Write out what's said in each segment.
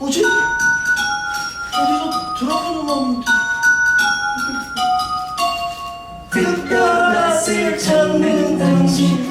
어, 뭐지? 어디서 드라마 나오는데? 특별한 맛을 찾는 당신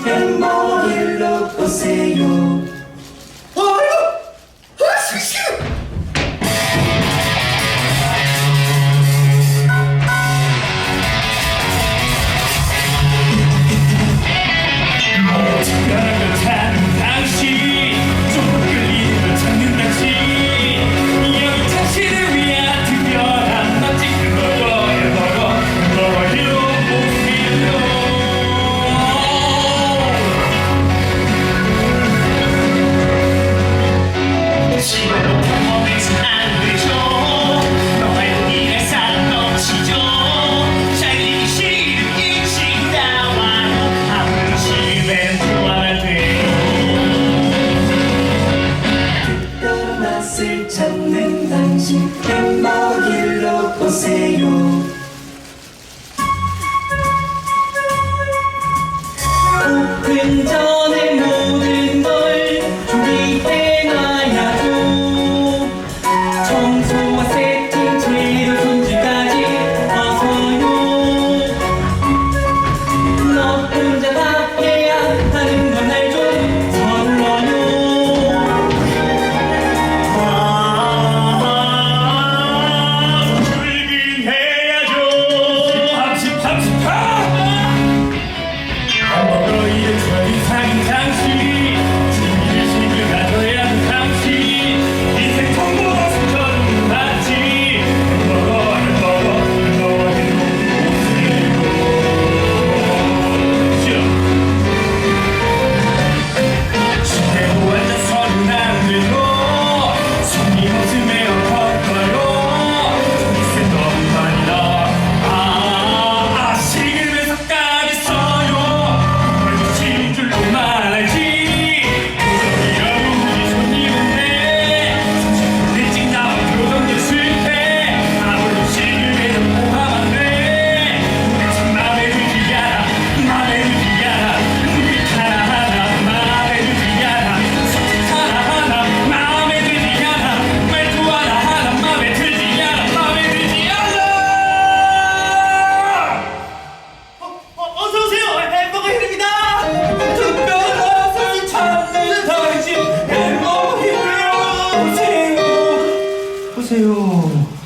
것을 찾는 당신 햄버길로 보세요. 그 오픈 저 せよ。